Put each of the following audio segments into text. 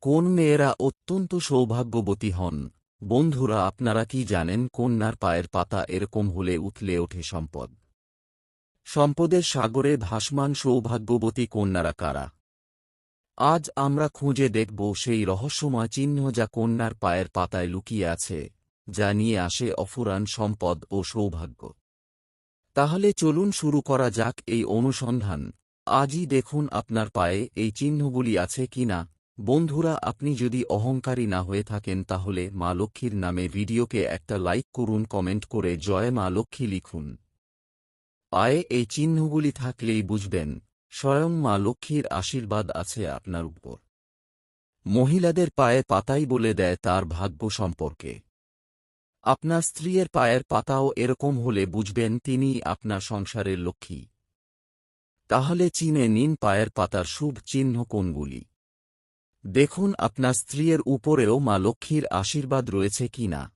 কোন মেয়েরা অত্যন্ত সৌভাগ্যবতী হন? বন্ধুরা, আপনারা কি জানেন কন্যার পায়ের পাতা এরকম হলে উঠলে ওঠে সম্পদ? সম্পদের সাগরে ভাসমান সৌভাগ্যবতী কন্যারা কারা? আজ আমরা খুঁজে দেখব সেই রহস্যময় চিহ্ন যা কন্যার পায়ের পাতায় লুকিয়ে আছে, যা নিয়ে আসে অফুরান সম্পদ ও সৌভাগ্য। তাহলে চলুন শুরু করা যাক এই অনুসন্ধান। আজই দেখুন আপনার পায়ে এই চিহ্নগুলি আছে কিনা। বন্ধুরা, আপনি যদি অহংকারী না হয়ে থাকেন তাহলে মা লক্ষ্মীর নামে ভিডিওকে একটা লাইক করুন, কমেন্ট করে জয় মা লক্ষ্মী লিখুন। পায়ে এই চিহ্নগুলি থাকলেই বুঝবেন, স্বয়ং মা লক্ষ্মীর আশীর্বাদ আছে আপনার উপর। মহিলাদের পায়ে পাতাই বলে দেয় তার ভাগ্য সম্পর্কে। আপনার স্ত্রীর পায়ের পাতাও এরকম হলে বুঝবেন তিনি আপনার সংসারের লক্ষ্মী। তাহলে চিনে নিন পায়ের পাতার শুভ চিহ্ন কোনগুলি। দেখুন আপনার স্ত্রীর উপরেও মা লক্ষ্মীর আশীর্বাদ রয়েছে কি না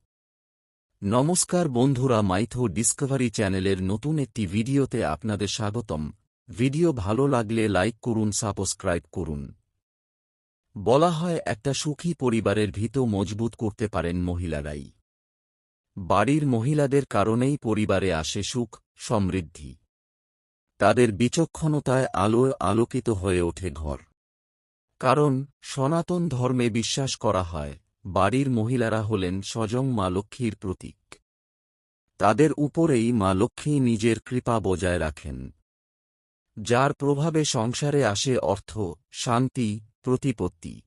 নমস্কার বন্ধুরা মাইথো ডিসকভারি চ্যানেলের নতুন একটি ভিডিওতে আপনাদের স্বাগতম। ভিডিও ভালো লাগলে লাইক করুন, সাবস্ক্রাইব করুন। বলা হয়, একটা সুখী পরিবারের ভিত মজবুত করতে পারেন মহিলারাই। বাড়ির মহিলাদের কারণেই পরিবারে আসে সুখ, সমৃদ্ধি। তাদের বিচক্ষণতায় আলোয় আলোকিত হয়ে ওঠে ঘর। কারণ সনাতন ধর্মে বিশ্বাস করা হয়, বাড়ির মহিলারা হলেন স্বজং মা লক্ষ্মীর প্রতীক। তাদের উপরেই মা লক্ষ্মী নিজের কৃপা বজায় রাখেন। যার প্রভাবে সংসারে আসে অর্থ, শান্তি, প্রতিপত্তি।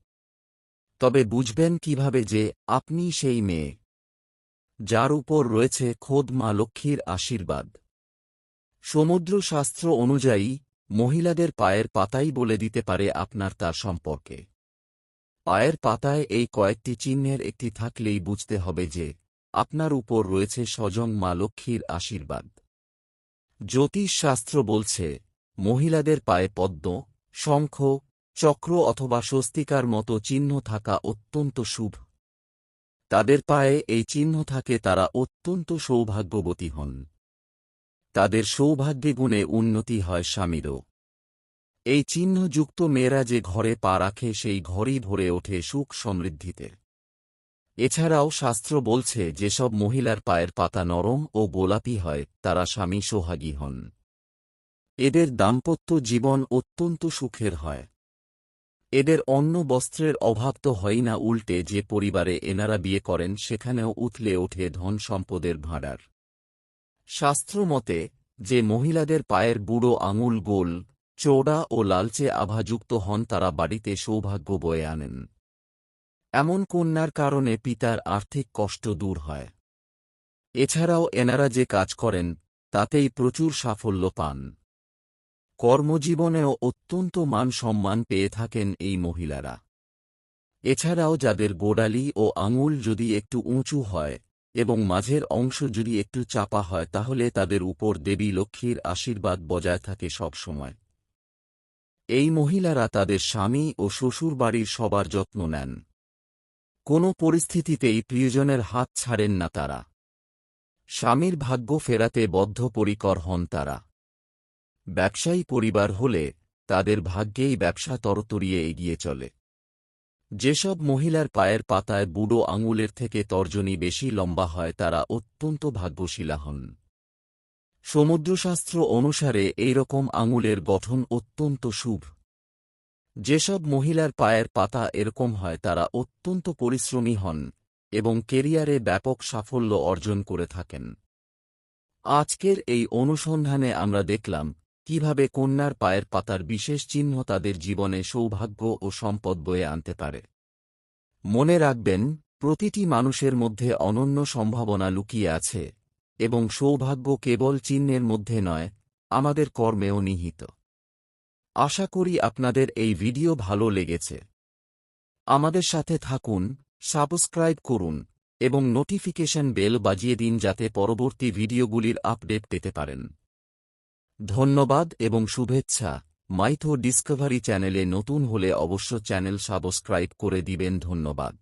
তবে বুঝবেন কীভাবে যে আপনি সেই মেয়ে, যার উপর রয়েছে খোদ মা লক্ষ্মীর আশীর্বাদ। সমুদ্র শাস্ত্র অনুযায়ী মহিলাদের পায়ের পাতাই বলে দিতে পারে আপনার তার সম্পর্কে। পায়ের পাতায় এই কয়েকটি চিহ্নের একটি থাকলেই বুঝতে হবে যে, আপনার উপর রয়েছে স্বজং মা লক্ষ্মীর আশীর্বাদ। জ্যোতিষ শাস্ত্র বলছে, মহিলাদের পায়ে পদ্ম, শঙ্খ, চক্র অথবা স্বস্তিকার মতো চিহ্ন থাকা অত্যন্ত শুভ। তাদের পায়ে এই চিহ্ন থাকে তারা অত্যন্ত সৌভাগ্যবতী হন। তাদের সৌভাগ্যে গুণে উন্নতি হয় স্বামীরও। এই চিহ্নযুক্ত মেয়েরা যে ঘরে পা রাখে, সেই ঘরই ভরে ওঠে সুখ সমৃদ্ধিতে। এছাড়াও শাস্ত্র বলছে, যেসব মহিলার পায়ের পাতা নরম ও গোলাপি হয়, তারা স্বামী সোহাগী হন। এদের দাম্পত্য জীবন অত্যন্ত সুখের হয়। এদের অন্য বস্ত্রের অভাব তো হয় না উল্টে, যে পরিবারে এনারা বিয়ে করেন, সেখানেও উথলে ওঠে ধন সম্পদের ভাঁড়ার। শাস্ত্র মতে, যে মহিলাদের পায়ের বুড়ো আঙুল গোল চৌড়া ও লালচে আভাযুক্ত হন তারা বাড়িতে সৌভাগ্য বয়ে আনেন। এমন কন্যার কারণে পিতার আর্থিক কষ্ট দূর হয়। এছাড়াও এনারা যে কাজ করেন, তাতেই প্রচুর সাফল্য পান। কর্মজীবনেও অত্যন্ত মান সম্মান পেয়ে থাকেন এই মহিলারা। এছাড়াও যাদের গোড়ালি ও আঙুল যদি একটু উঁচু হয় এবং মাঝের অংশ যদি একটু চাপা হয় তাহলে তাদের উপর দেবী লক্ষ্মীর আশীর্বাদ বজায় থাকে সব সময়। এই মহিলারা তাদের স্বামী ও শ্বশুর বাড়ির সবার যত্ন নেন। কোনো পরিস্থিতিতেই প্রিয়জনের হাত ছাড়েন না তারা। স্বামীর ভাগ্য ফেরাতে বদ্ধপরিকর হন তারা। ব্যবসায়ী পরিবার হলে তাদের ভাগ্যেই ব্যবসা তরতরিয়ে এগিয়ে চলে। যেসব মহিলার পায়ের পাতায় বুড়ো আঙুলের থেকে তর্জনী বেশি লম্বা হয়, তারা অত্যন্ত ভাগ্যশীলা হন। সমুদ্রশাস্ত্র অনুসারে এই রকম আঙুলের গঠন অত্যন্ত শুভ। যেসব মহিলার পায়ের পাতা এরকম হয়, তারা অত্যন্ত পরিশ্রমী হন এবং কেরিয়ারে ব্যাপক সাফল্য অর্জন করে থাকেন। আজকের এই অনুসন্ধানে আমরা দেখলাম কীভাবে কন্যার পায়ের পাতার বিশেষ চিহ্ন তাদের জীবনে সৌভাগ্য ও সম্পদ বয়ে আনতে পারে? মনে রাখবেন, প্রতিটি মানুষের মধ্যে অনন্য সম্ভাবনা লুকিয়ে আছে, এবং সৌভাগ্য কেবল চিহ্নের মধ্যে নয়, আমাদের কর্মেও নিহিত। আশা করি আপনাদের এই ভিডিও ভালো লেগেছে। আমাদের সাথে থাকুন, সাবস্ক্রাইব করুন, এবং নোটিফিকেশন বেল বাজিয়ে দিন যাতে পরবর্তী ভিডিওগুলির আপডেট পেতে পারেন। ধন্যবাদ এবং শুভেচ্ছা। মাইথো ডিসকভারি চ্যানেলে নতুন হলে অবশ্য চ্যানেল সাবস্ক্রাইব করে দিবেন ধন্যবাদ।